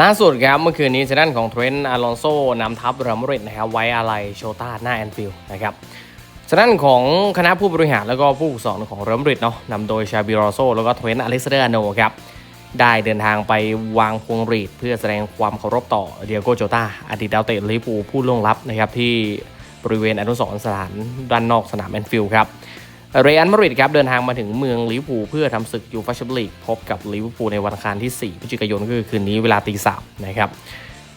ล่าสุดครับเมื่อคืนนี้ทางด้านของเทรนต์อลอนโซนำทัพเรอัลมาดริดนะครับไว้อะไรโชต้าหน้าแอนฟิลด์นะครับทางด้านของคณะผู้บริหารแล้วก็ผู้ฝึกสอนของเรอัลมาดริดเนาะนำโดยชาบิโรโซแล้วก็เทรนต์อเล็กซานเดอร์อโนครับได้เดินทางไปวางพวงหรีดเพื่อแสดงความเคารพต่อเดียโกโจตาอดีตดาวเตะลิเวอร์พูลผู้ล่วงลับนะครับที่บริเวณอนุสรณ์สถานด้านนอกสนามแอนฟิลด์ครับ เรอัลมาดริดครับเดินทางมาถึงเมืองลิเวอร์พูลเพื่อทำศึกยูฟ่าแชมเปี้ยนลีกพบกับลิเวอร์พูลในวันอังคารที่ 4 พฤศจิกายนก็คือคืนนี้เวลาตีสามนะครับ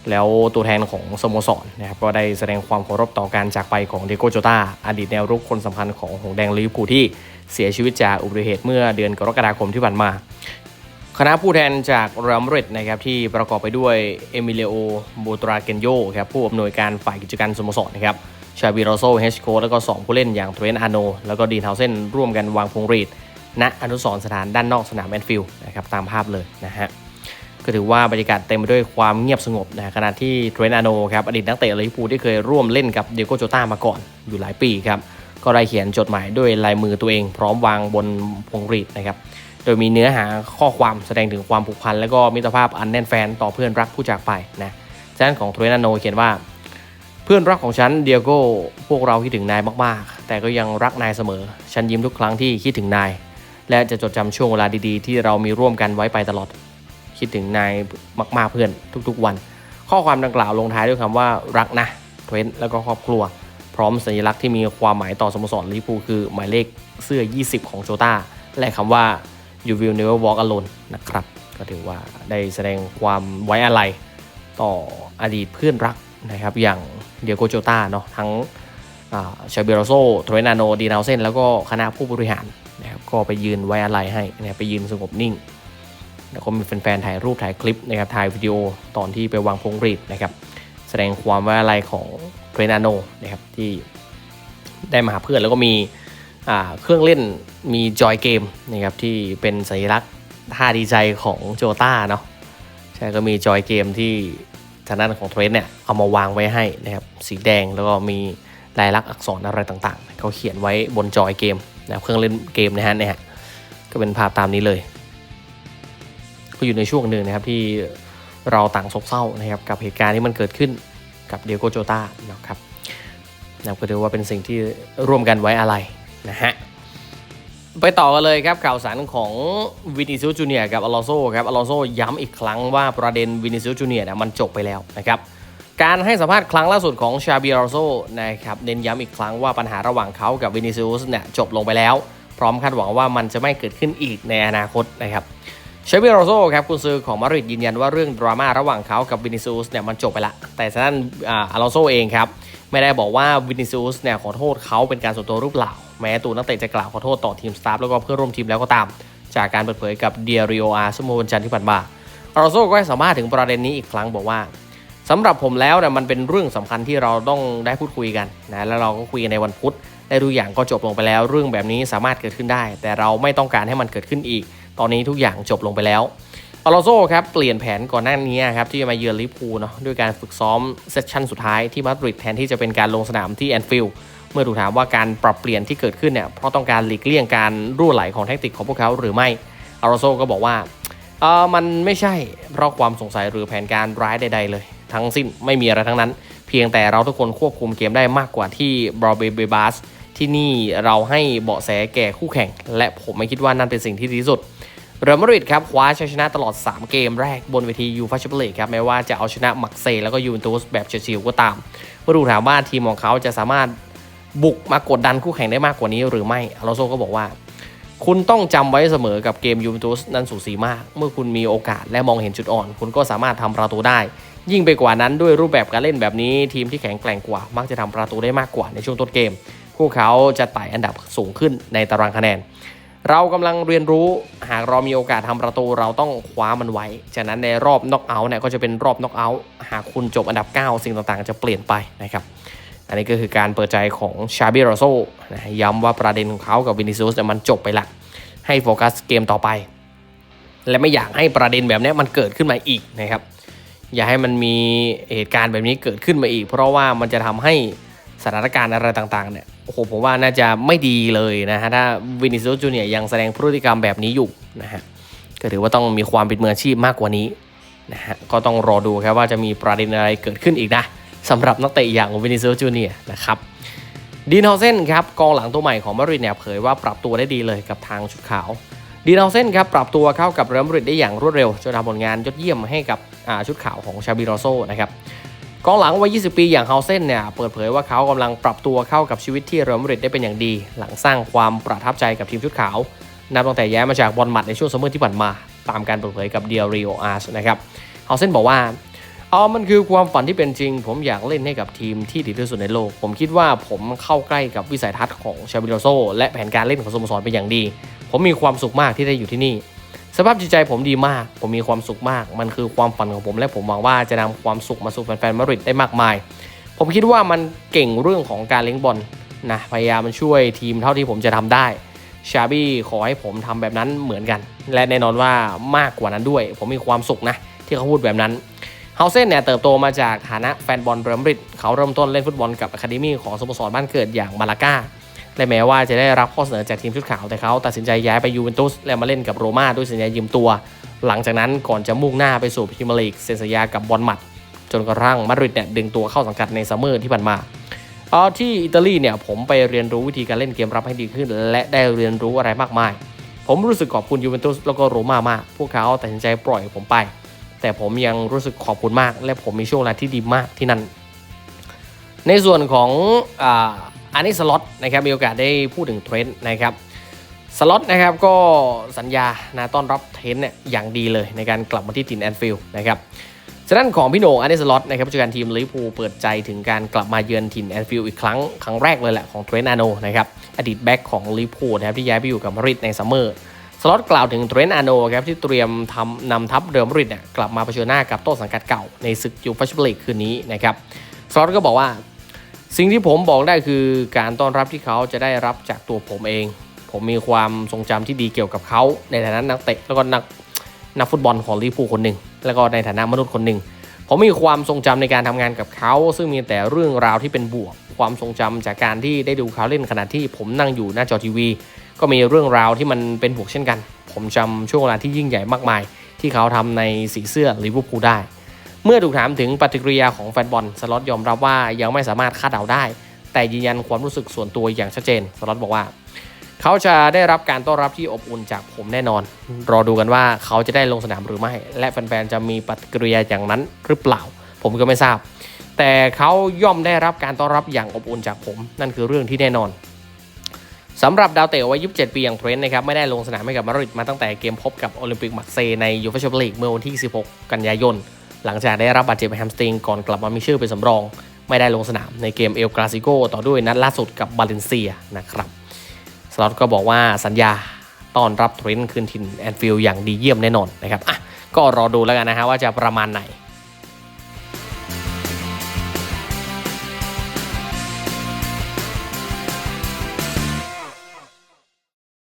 แล้วตัวแทนของสโมสรนะครับก็ได้แสดงความเคารพต่อการจากไปของเดโกโจตาอดีตแนวรุกคนสำคัญของหงแดงลิเวอร์พูลที่เสียชีวิตจากอุบัติเหตุเมื่อเดือนกรกฎาคมที่ผ่านมา คณะผู้แทนจากเรอัลมาดริดนะครับที่ประกอบไปด้วยเอมิเลโอโบตราเกนโยครับผู้อำนวยการฝ่ายกิจการสโมสรนะครับ ชาบิโรโซเฮชโคแล้วก็ 2 ผู้เล่นอย่างเทรนอาโน แล้วก็ดีนเฮาเซนร่วมกันวางพวงรีดณอนุสรสถานด้านนอกสนามแอนฟิลด์นะครับตามภาพเลยนะฮะก็ถือว่าบรรยากาศเต็มไปด้วยความเงียบสงบนะขณะที่เทรนอาโนครับอดีตนักเตะลิเวอร์พูลที่เคยร่วมเล่นกับเดโกโจต้ามาก่อนอยู่หลายปีครับก็ได้เขียนจดหมายด้วยลายมือตัวเอง พร้อมวางบนพวงรีดนะครับโดยมีเนื้อหาข้อความแสดงถึงความผูกพัน และก็มิตรภาพอันแน่นแฟนต่อเพื่อนรักผู้จากไปนะด้านของโทรนาโนเขียนว่า พื่อนรักของฉันเดียโก้พวกเราคิดถึงนายมากๆ แต่ก็ยังรักนายเสมอ ฉันยิ้มทุกครั้งที่คิดถึงนาย และจะจดจำช่วงเวลาดีๆ ที่เรามีร่วมกันไว้ไปตลอด คิดถึงนายมากๆเพื่อนทุกๆวัน ข้อความดังกล่าวลงท้ายด้วยคำว่ารักนะเทรนแล้วก็ครอบครัว พร้อมสัญลักษณ์ที่มีความหมายต่อสโมสรลิเวอร์พูลคือหมายเลขเสื้อ 20 ของโจตาและคำว่า you will never walk alone นะครับ ก็ถือว่าได้แสดงความไว้อาลัยต่ออดีตเพื่อนรัก นะครับอย่างเดียโกโจตาเนาะทั้งชาเบโรโซโทรนาโนดีนาเซนแล้วก็คณะผู้บริหารนะครับก็ไปยืนไว้อาลัยให้นะครับไปยืนสงบนิ่ง แล้วก็มีแฟนๆถ่ายรูปถ่ายคลิปนะครับถ่ายวิดีโอตอนที่ไปวางพวงรีดนะครับแสดงความไว้อาลัยของเทรนาโนนะครับที่ได้มาหาเพื่อนแล้วก็มีเครื่องเล่นมีจอยเกมนะครับที่เป็นสัญลักษณ์ท่าดีใจของโจต้าเนาะใช่ก็มีจอยเกมที่ ทางด้านของเทรนเนี่ยเอามาวางไว้ให้นะครับสีแดงแล้วก็มีลายลักษณ์อักษรอะไรต่างๆ เขาเขียนไว้บนจอยเกมนะครับเครื่องเล่นเกมนะฮะเนี่ยก็เป็นภาพตามนี้เลย ก็อยู่ในช่วงหนึ่งนะครับที่เราต่างโศกเศร้านะครับกับเหตุการณ์ที่มันเกิดขึ้นกับเดียโกโจตานะครับนะก็ถือว่าเป็นสิ่งที่ร่วมกันไว้อะไรนะฮะ ไปต่อกันเลยครับข่าวสารของวินิซิลจูเนียกับอลอนโซครับอลอนโซย้ำอีกครั้งว่าประเด็นวินิซิลจูเนียเนี่ยมันจบไปแล้วนะครับการให้สัมภาษณ์ครั้งล่าสุดของชาบิอลอนโซนะครับเน้นย้ำอีกครั้งว่าปัญหาระหว่างเขากับวินิซิลเนี่ยจบลงไปแล้ว พร้อมคาดหวังว่ามันจะไม่เกิดขึ้นอีกในอนาคตนะครับชาบิอลอโซครับกุนซือของมาดริดยืนยันว่าเรื่องดราม่าระหว่างเขากับวินิซิลเนี่ยมันจบไปละแต่ฉะนั้นอลอนโซเองครับไม่ได้บอกว่าวินิซิลเนี่ยขอโทษเขาเป็นการส่วนตัวหรือเปล่า แม้ตัวนักเตะจะกล่าวขอโทษต่อทีมสตาฟแล้วก็เพื่อร่วมทีมแล้วก็ตาม จากการเปิดเผยกับเดียริโออาร์สมวันจันทร์ที่ผ่านมาอาร์โซก็ให้สัมภาษณ์ถึงประเด็นนี้อีกครั้งบอกว่าสำหรับผมแล้วเนี่ยมันเป็นเรื่องสำคัญที่เราต้องได้พูดคุยกันนะแล้วเราก็คุยกันในวันพุธได้ทุกอย่างก็จบลงไปแล้ว เรื่องแบบนี้สามารถเกิดขึ้นได้ แต่เราไม่ต้องการให้มันเกิดขึ้นอีก ตอนนี้ทุกอย่างจบลงไปแล้วอลอนโซครับเปลี่ยนแผนก่อนหน้านี้ครับที่จะมาเยือนลิเวอร์พูลเนาะด้วยการฝึกซ้อมเซสชั่นสุดท้ายที่มาดริดแทนที่จะเป็นการลงสนามที่แอนฟิลด์ เมื่อถูกถามว่าการปรับเปลี่ยนที่เกิดขึ้นเนี่ยเพราะต้องการหลีกเลี่ยงการรั่วไหลของแทคติกของพวกเขาหรือไม่อลอนโซก็บอกว่าเออมันไม่ใช่เพราะความสงสัยหรือแผนการร้ายใด ๆ เลย ทั้งสิ้นไม่มีอะไรทั้งนั้น เพียงแต่เราทุกคนควบคุมเกมได้มากกว่าที่บรอเบเบบัสที่นี่เราให้เบาะแสแก่คู่แข่ง และผมไม่คิดว่านั่นเป็นสิ่งที่ดีที่สุดเรอัลมาดริดครับคว้าชัยชนะตลอด 3 เกมแรกบนเวทียูฟาแชมเปี้ยนลีกครับแม้ว่าจะเอาชนะมักเซแล้วก็ยูเวนตุสแบบเฉียวๆก็ตามเมื่อดูถามว่าทีมของเขาจะสามารถ บุกมากดดันคู่แข่งได้มากกว่านี้หรือไม่อลอนโซก็บอกว่า คุณต้องจำไว้เสมอกับเกมยูเวนตุสนั้นสูสีมาก เมื่อคุณมีโอกาสและมองเห็นจุดอ่อน คุณก็สามารถทำประตูได้ ยิ่งไปกว่านั้นด้วยรูปแบบการเล่นแบบนี้ ทีมที่แข็งแกร่งกว่า มักจะทำประตูได้มากกว่าในช่วงต้นเกม พวกเขาจะไต่อันดับสูงขึ้นในตารางคะแนน เรากำลังเรียนรู้หากเรามีโอกาสทำประตูเราต้องคว้ามันไว้จากนั้นในรอบน็อกเอาท์เนี่ยก็จะเป็นรอบน็อกเอาท์หากคุณจบอันดับ 9 สิ่งต่างๆ จะเปลี่ยนไปนะครับ อันนี้ก็คือการเปิดใจของชาบิโรโซนะย้ำว่าประเด็นของเขากับวินิซิอุสมันจบไปละ ให้โฟกัสเกมต่อไป และไม่อยากให้ประเด็นแบบนี้มันเกิดขึ้นมาอีกนะครับ อย่าให้มันมีเหตุการณ์แบบนี้เกิดขึ้นมาอีก เพราะว่ามันจะทำให้สถานการณ์อะไรต่างๆเนี่ยโอ้โหผมว่าน่าจะไม่ดีเลยนะฮะถ้าวินิซิอุสจูเนียยังแสดงพฤติกรรมแบบนี้อยู่นะฮะก็ถือว่าต้องมีความเป็นมืออาชีพมากกว่านี้นะฮะก็ต้องรอดูครับว่าจะมีประเด็นอะไรเกิดขึ้นอีกนะ สำหรับนักเตะอย่างวินิซิลจูเนียนะครับดีนเฮาเซนครับกองหลังตัวใหม่ของมาริดเนี่ยเผยว่าปรับตัวได้ดีเลยกับทางชุดขาวดีนเฮาเซนครับปรับตัวเข้ากับเรอัลมาดริดได้อย่างรวดเร็วจนทำผลงานยอดเยี่ยมให้กับชุดขาวของชาบิโรโซนะครับกองหลังวัย 20 ปีอย่างเฮาเซนเนี่ยเปิดเผยว่าเขากำลังปรับตัวเข้ากับชีวิตที่เรอัลมาดริดได้เป็นอย่างดี หลังสร้างความประทับใจกับทีมชุดขาวนับตั้งแต่ย้ายมาจากบอลหมัดในช่วงซัมเมอร์ที่ผ่านมา ตามการเปิดเผยกับเดียริโออาร์สนะครับเฮาเซนบอกว่า อ๋อมันคือความฝันที่เป็นจริง ผมอยากเล่นให้กับทีมที่ดีที่สุดในโลก ผมคิดว่าผมเข้าใกล้กับวิสัยทัศน์ของชาบิโรโซและแผนการเล่นของสโมสรเป็นอย่างดี ผมมีความสุขมากที่ได้อยู่ที่นี่ สภาพจิตใจผมดีมาก ผมมีความสุขมาก มันคือความฝันของผม และผมหวังว่าจะนำความสุขมาสู่แฟนๆมาดริดได้มากมาย ผมคิดว่ามันเก่งเรื่องของการเลี้ยงบอลนะพยายามมันช่วยทีมเท่าที่ผมจะทำได้ชาบี้ขอให้ผมทำแบบนั้นเหมือนกัน และแน่นอนว่ามากกว่านั้นด้วย ผมมีความสุขนะที่เขาพูดแบบนั้น เฮาเซนเนี่ยเติบโตมาจากฐานะแฟนบอลเรอัลมาดริดเขาเริ่มต้นเล่นฟุตบอลกับอะคาเดมี่ของสโมสรบ้านเกิดอย่างมาลาก้าและแม้ว่าจะได้รับข้อเสนอจากทีมชุดขาวแต่เขาตัดสินใจย้ายไปยูเวนตุสและมาเล่นกับโรม่าด้วยสัญญายืมตัว หลังจากนั้นก่อนจะมุ่งหน้าไปสู่พรีเมียร์ลีกเซ็นสัญญากับบอลมัด จนกระทั่งมาดริดเนี่ยดึงตัวเข้าสังกัดในซัมเมอร์ที่ผ่านมาเออที่อิตาลีเนี่ยผมไปเรียนรู้วิธีการเล่นเกมรับให้ดีขึ้น และได้เรียนรู้อะไรมากมาย ผมรู้สึกขอบคุณยูเวนตุสแล้วก็โรม่ามาก พวกเขาตัดสินใจปล่อยผมไป แต่ผมยังรู้สึกขอบคุณมาก และผมมีช่วงเวลาที่ดีมากที่นั่น ในส่วนของอันนี้สล็อตนะครับมีโอกาสได้พูดถึงเทรนด์นะครับสล็อตนะครับก็สัญญานะต้อนรับเทรนด์เนี่ยอย่างดีเลยในการกลับมาที่ถิ่นแอนฟิลด์นะครับฉะนั้นของพี่โหน่งอันนี้สล็อตนะครับผู้จัดการทีมลิเวอร์พูลเปิดใจถึงการกลับมาเยือนถิ่นแอนฟิลด์อีกครั้ง ครั้งแรกเลยแหละของเทรนต์อาโนนะครับอดีตแบ็กของลิเวอร์พูลนะครับที่ย้ายไปอยู่กับมาริดในซัมเมอร์ สล็อตกล่าวถึงเทรนต์อาโนครับที่เตรียมทำนำทัพเรอัลมาดริดเนี่ยกลับมาเผชิญหน้ากับต้นสังกัดเก่าในศึกยูฟ่าแชมเปี้ยนลีกคืนนี้นะครับสล็อตก็บอกว่า สิ่งที่ผมบอกได้คือการต้อนรับที่เขาจะได้รับจากตัวผมเอง ผมมีความทรงจำที่ดีเกี่ยวกับเขาในฐานะนักเตะแล้วก็นักนักฟุตบอลของลิเวอร์พูลคนหนึ่งแล้วก็ในฐานะมนุษย์คนหนึ่งผมมีความทรงจำในการทำงานกับเขา ซึ่งมีแต่เรื่องราวที่เป็นบวก ความทรงจำจากการที่ได้ดูเขาเล่นขณะที่ผมนั่งอยู่หน้าจอทีวี ก็มีเรื่องราวที่มันเป็นบวกเช่นกัน ผมจำช่วงเวลาที่ยิ่งใหญ่มากมาย ที่เขาทำในสีเสื้อลิเวอร์พูลได้ เมื่อถูกถามถึงปฏิกิริยาของแฟนบอลสล็อตยอมรับว่ายังไม่สามารถคาดเดาได้ แต่ยืนยันความรู้สึกส่วนตัวอย่างชัดเจนสล็อตบอกว่า เขาจะได้รับการต้อนรับที่อบอุ่นจากผมแน่นอน รอดูกันว่าเขาจะได้ลงสนามหรือไม่ และแฟนๆจะมีปฏิกิริยาอย่างนั้นหรือเปล่า ผมก็ไม่ทราบ แต่เขาย่อมได้รับการต้อนรับอย่างอบอุ่นจากผม นั่นคือเรื่องที่แน่นอน สำหรับดาวเตะวัย 27 ปีอย่างเทรนต์นะครับไม่ได้ลงสนามให้กับมาริดมาตั้งแต่เกมพบกับโอลิมปิกมักเซย์ในยูฟ่าแชมเปี้ยนลีกเมื่อวันที่ 16 กันยายน หลังจากได้รับบาดเจ็บแฮมสตริงก่อนกลับมามีชื่อเป็นสำรอง ไม่ได้ลงสนามในเกมเอลกราซิโกต่อด้วยนัดล่าสุดกับบาเลนเซียนะครับสล็อตก็บอกว่าสัญญาต้อนรับเทรนต์คืนถิ่นแอนฟิลด์อย่างดีเยี่ยมแน่นอนนะครับอะก็รอดูแล้วกันนะฮะว่าจะประมาณไหน